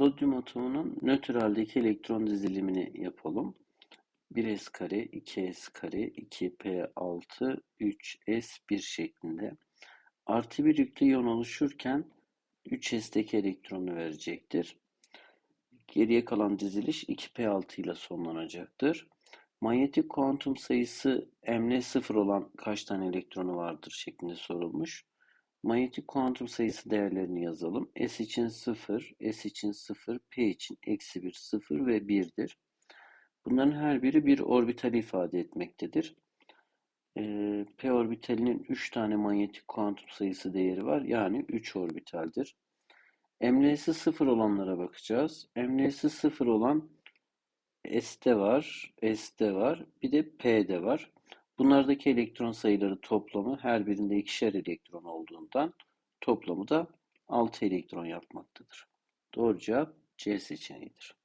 Sodyum atomunun nötr haldeki elektron dizilimini yapalım. 1s kare, 2s kare, 2p6, 3s1 şeklinde. Artı bir yüklü iyon oluşurken 3s'teki elektronu verecektir. Geriye kalan diziliş 2p6 ile sonlanacaktır. Manyetik kuantum sayısı m'le 0 olan kaç tane elektronu vardır şeklinde sorulmuş. Manyetik kuantum sayısı değerlerini yazalım. S için 0, S için 0, P için eksi 1, 0 ve 1'dir. Bunların her biri bir orbital ifade etmektedir. Ee, P orbitalinin 3 tane manyetik kuantum sayısı değeri var. Yani 3 orbitaldir. ML'si 0 olanlara bakacağız. ML'si 0 olan S'de var, S'de var, bir de P'de var. Bunlardaki elektron sayıları toplamı her birinde ikişer elektron olduğundan toplamı da 6 elektron yapmaktadır. Doğru cevap C seçeneğidir.